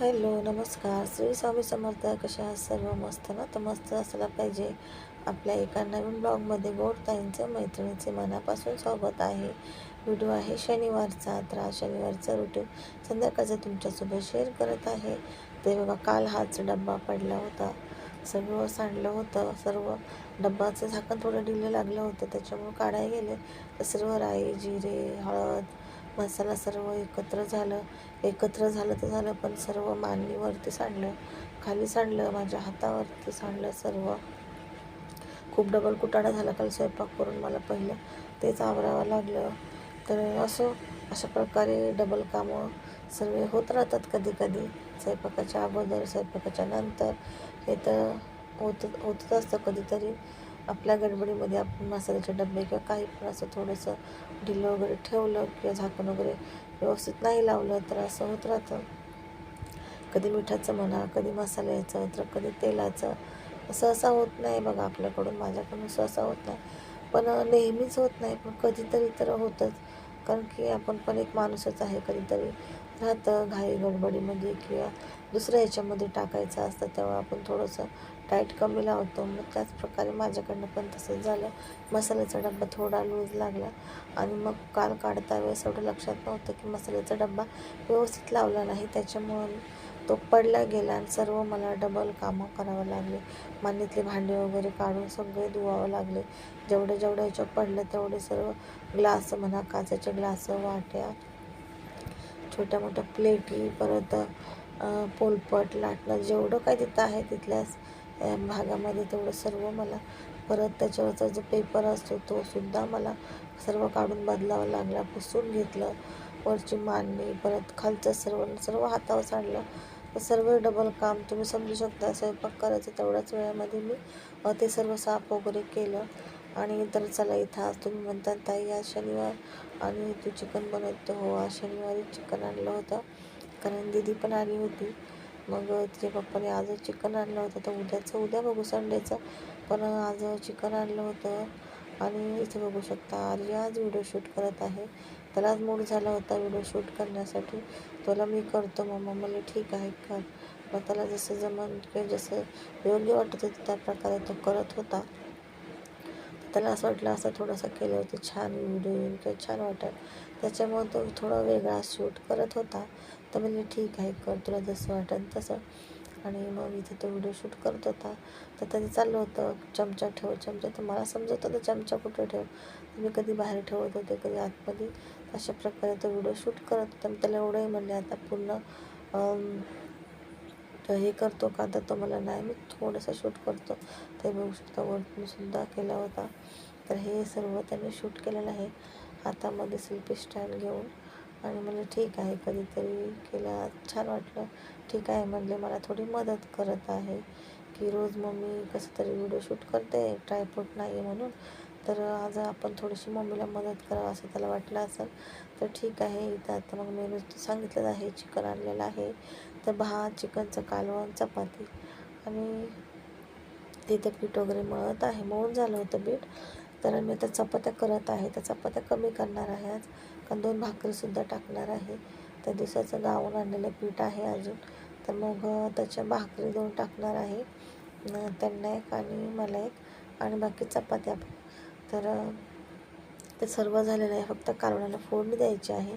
Hello नमस्कार. श्री स्वामी समर्थ कशा सर्व मस्त ना? तर मस्त असला पाहिजे. आपल्या एका नवीन ब्लॉगमध्ये गोड ताईंचं मैत्रिणीचे मनापासून स्वागत आहे. व्हिडिओ आहे शनिवारचा. तर हा शनिवारचा रुटीन संध्याकाळचं तुमच्यासोबत शेअर करत आहे. ते बघा काल हाच डब्बा पडला होता. सगळं सांडलं होतं. सर्व डब्बाचं झाकण थोडं ढिलं लागलं होतं. त्याच्यामुळे काढायला गेले. तर सर्व राई जिरे हळद मसाला सर्व एकत्र झालं एकत्र झालं तर झालं पण सर्व मांडणीवरती सांडलं खाली सांडलं माझ्या हातावरती सांडलं सर्व. खूप डबल कुटाणा झाला काल स्वयंपाक करून मला पहिलं. तेच आवरावं लागलं. तर असं अशा प्रकारे डबल कामं सर्व होत राहतात कधी कधी स्वयंपाकाच्या अगोदर स्वयंपाकाच्या नंतर. हे तर होत होतच असतं कधीतरी. आपल्या गडबडीमध्ये आपण मसाल्याचे डबे किंवा काही पण असं थोडंसं ढिलं वगैरे ठेवलं किंवा झाकण वगैरे व्यवस्थित नाही लावलं तर असं होत राहतं. कधी मिठाचं म्हणा कधी मसाल्याचं तर कधी तेलाचं. सहसा होत नाही बघा आपल्याकडून माझ्याकडून सहसा होत नाही. पण नेहमीच होत नाही पण कधीतरी तर होतंच. कारण की आपण पण एक माणूसच आहे कधीतरी. राहतं घाई गडबडीमध्ये म्हणजे किंवा दुसऱ्या ह्याच्यामध्ये टाकायचं असतं तेव्हा आपण थोडंसं टाईट कमी लावतो. मग त्याच प्रकारे माझ्याकडनं पण तसंच झालं. मसाल्याचा डब्बा थोडा लूज लागला आणि मग काल काढता वेळेस एवढं लक्षात नव्हतं की मसाल्याचा डब्बा व्यवस्थित लावला नाही. त्याच्यामुळं तो पडला गेला आणि सर्व मला डबल कामं करावं लागले. मान्यतले भांडे वगैरे काढून सगळे धुवावं लागले. जेवढे जेवढे ह्याच्यात पडलं तेवढे सर्व ग्लास म्हणा काचाचे ग्लास वाट्या छोट्या मोठ्या प्लेटी परत पोलपट लाटणं जेवढं काय तिथं आहे तिथल्या भागामध्ये तेवढं सर्व मला परत त्याच्यावरचा जो पेपर असतो तो सुद्धा मला सर्व काढून बदलावा लागला पुसून घेतलं वरची मांडणी परत खालचं सर्व सर्व हातावर सांडलं. तर सर्व डबल काम तुम्ही समजू शकता स्वयंपाक करायचं तेवढ्याच वेळामध्ये मी ते सर्व साफ वगैरे केलं. आणि तर चला इथं आज तुम्ही म्हणतात ताई आज शनिवार आणि तू चिकन बनवतो. हो आज शनिवारी चिकन आणलं होतं कारण दिदी पण आली होती. मग तिच्या पप्पाने आज चिकन आणलं होतं तर उद्याचं उद्या बघू संडेचं. पण आज चिकन आणलं होतं आणि इथे बघू शकता आर्य आज व्हिडिओ शूट करत आहे. त्याला आज मूड झाला होता व्हिडिओ शूट करण्यासाठी. त्याला मी करतो मम्मा मला ठीक आहे कर. मग त्याला जसं जमन किंवा जसं योग्य वाटत होतं त्या प्रकारे तो करत होता. त्याला असं वाटलं असं थोडंसं केलं होतं छान व्हिडिओ येईल किंवा छान वाटेल. त्याच्यामुळे तो थोडा वेगळा शूट करत होता. तर म्हणजे ठीक आहे कर तुला जसं वाटेल तसं. आणि मग इथे तो व्हिडिओ शूट करत होता. तर त्याचं चाललं होतं चमचा ठेव चमचा. तर मला समजत होतं चमचा कुठं ठेव? मी कधी बाहेर ठेवत होते कधी आतमध्ये. अशा प्रकारे तो व्हिडिओ शूट करत होता. त्याला एवढंही म्हणले आता पूर्ण हे करतो का? तर तो मला नाही मी थोडंसं शूट करतो. ते बघू शकता वरतून सुद्धा केला होता. तर हे सर्व त्याने शूट केलेलं आहे. हातामध्ये सेल्फी स्टँड घेऊन. आणि म्हणलं ठीक आहे कधीतरी केला. छान वाटलं. ठीक आहे म्हणले मला थोडी मदत करत आहे की रोज मम्मी कसं तरी व्हिडिओ शूट करते ट्रायपोर्ट नाही आहे म्हणून. तर आज आपण थोडीशी मम्मीला मदत करावं असं त्याला वाटलं असेल. तर ठीक आहे इथं आता मग मेनू सांगितलेलं आहे चिकन आणलेलं आहे. तर भात चिकनचं कालवण चपाती. आणि तिथं पीठ वगैरे मळत आहे मळून झालं होतं पीठ. तर मी आता चपात्या करत आहे तर चपात्या कमी करणार आहे आज. कारण दोन भाकरीसुद्धा टाकणार आहे. त्या दिवसाचं गावून आणलेलं पीठ आहे अजून. तर मग त्याच्या भाकरी दोन टाकणार आहे. त्यांना एक आणि मला एक. आणि बाकी चपात्या तर ते सर्व झालेलं आहे. फक्त कालवणाला फोडणी द्यायची आहे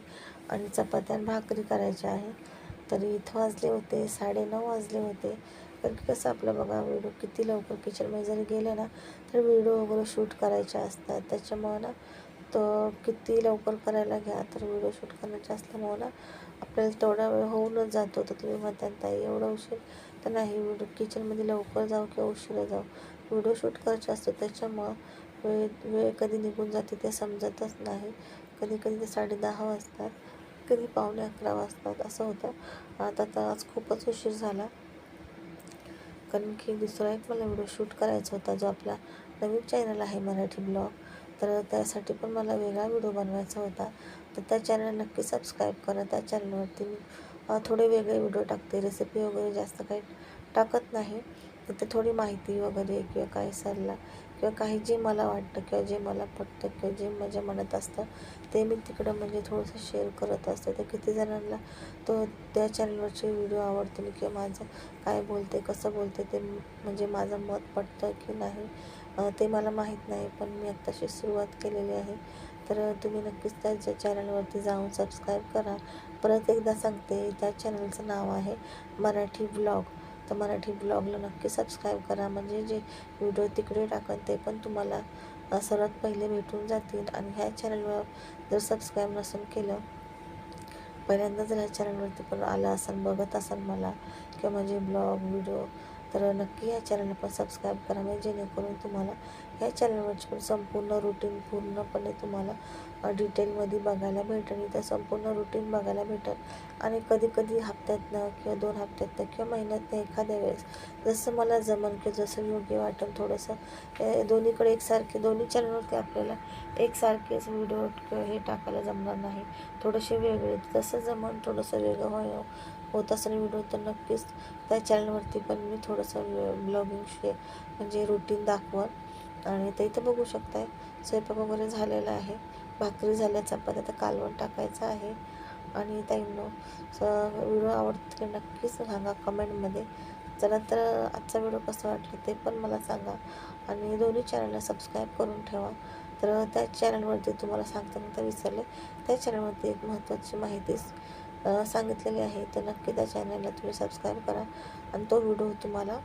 आणि चपात्या आणि भाकरी करायच्या आहे. तरी इथं वाजले होते साडेनऊ वाजले होते. कारण की कसं आपलं बघा व्हिडिओ किती लवकर किचनमध्ये जरी गेले ना तर व्हिडिओ वगैरे शूट करायचे असतात. त्याच्यामुळं ना तो किती लवकर करायला घ्या तर व्हिडिओ शूट करायचे असल्यामुळं ना आपल्याला तेवढा वेळ होऊनच जातो. तर तुम्ही म्हणता ताई एवढा उशीर? तर नाही व्हिडिओ किचनमध्ये लवकर जाऊ किंवा उशिरा जाऊ. व्हिडिओ शूट करायचे असतो त्याच्यामुळं वेळ वेळ कधी निघून जाते ते समजतच नाही. कधी कधी ते साडे दहा वाजतात कधी पावणे अकरा वाजतात असं होतं. आता तर आज खूपच उशीर झाला. कारण की दुसरा एक मला व्हिडिओ शूट करायचा होता जो आपला नवीन चॅनल आहे मराठी ब्लॉग. तर त्यासाठी पण मला वेगळा व्हिडिओ बनवायचा होता. तर त्या चॅनल नक्की सबस्क्राईब करा. त्या चॅनलवरती मी थोडे वेगळे व्हिडिओ टाकते. रेसिपी वगैरे जास्त काही टाकत नाही. तर थोडी माहिती वगैरे किंवा काही सल्ला किंवा काही जे मला वाटतं किंवा जे मला पटतं किंवा जे माझ्या मनात असतं ते मी तिकडं म्हणजे थोडंसं शेअर करत असते. तर किती जणांना तो त्या चॅनलवरचे व्हिडिओ आवडतील किंवा माझं काय बोलते कसं बोलते ते म्हणजे माझं मत पटतं की नाही ते मला माहीत नाही पण मी आत्ताशी सुरुवात केलेली आहे. तर तुम्ही नक्कीच त्याच्या चॅनलवरती जाऊन सबस्क्राईब करा. परत एकदा सांगते त्या चॅनलचं नाव आहे मराठी ब्लॉग तर मराठी ब्लॉगला नक्की सबस्क्राईब करा. म्हणजे जे व्हिडिओ तिकडे टाकन ते पण तुम्हाला सर्वात पहिले भेटून जातील. आणि ह्या चॅनलवर जर सबस्क्राईब नसेल केलं पहिल्यांदा जर ह्या चॅनलवरती पण आला असाल बघत असाल मला किंवा म्हणजे ब्लॉग व्हिडिओ तर नक्की ह्या चॅनलला पण सबस्क्राईब करा. म्हणजे जेणेकरून तुम्हाला ह्या चॅनलवरची पण संपूर्ण रुटीन पूर्णपणे तुम्हाला डिटेलमध्ये बघायला भेटेल. इथं संपूर्ण रुटीन बघायला भेटेल. आणि कधी कधी हप्त्यातनं किंवा दोन हप्त्यातनं किंवा महिन्यातनं एखाद्या वेळेस जसं मला जमन किंवा जसं योग्य वाटेल थोडंसं दोन्हीकडे एकसारखे दोन्ही चॅनलवरती आपल्याला एकसारखेच व्हिडिओ हे टाकायला जमणार नाही. थोडेसे वेगळे जसं जमन थोडंसं वेगळं होय होत असेल व्हिडिओ तर नक्कीच त्या चॅनलवरती पण मी थोडंसं ब्लॉगिंग शे म्हणजे रुटीन दाखवत आणि ते इथं बघू शकताय. स्वयंपाक वगैरे झालेला आहे. भाकरी झाल्या चपात्या आता कालवण टाकायचं आहे. आणि ताईंनो व्हिडिओ आवडते नक्कीच सांगा कमेंटमध्ये. चला तर आजचा व्हिडिओ कसा वाटला ते पण मला सांगा. आणि दोन्ही चॅनलला सबस्क्राईब करून ठेवा. तर त्या चॅनलवरती तुम्हाला सांगता सांगता विसरले. त्या चॅनलवरती एक महत्त्वाची माहिती सांगितलेली आहे. तर नक्की त्या चॅनलला तुम्ही सबस्क्राईब करा. आणि तो व्हिडिओ तुम्हाला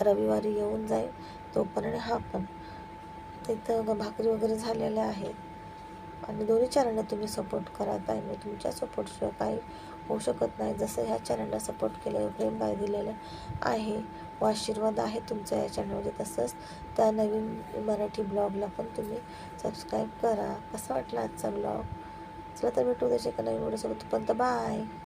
रविवारी येऊन जाईल. तो पण आणि हा पण. तिथं ग- भाकरी वगैरे झालेल्या आहेत. आणि दोन्ही चॅनलला तुम्ही सपोर्ट करा ताईने तुमच्या सपोर्टशिवाय काही होऊ शकत नाही. जसं ह्या चॅनलला सपोर्ट केलं प्रेम काय दिलेलं आहे व आशीर्वाद आहे तुमचा या चॅनलमध्ये तसंच त्या नवीन मराठी ब्लॉगला पण तुम्ही सबस्क्राईब करा. कसा वाटला आजचा ब्लॉग चला तर भेटू उद्याच्या एका नवीन व्हिडिओसोबत पण बाय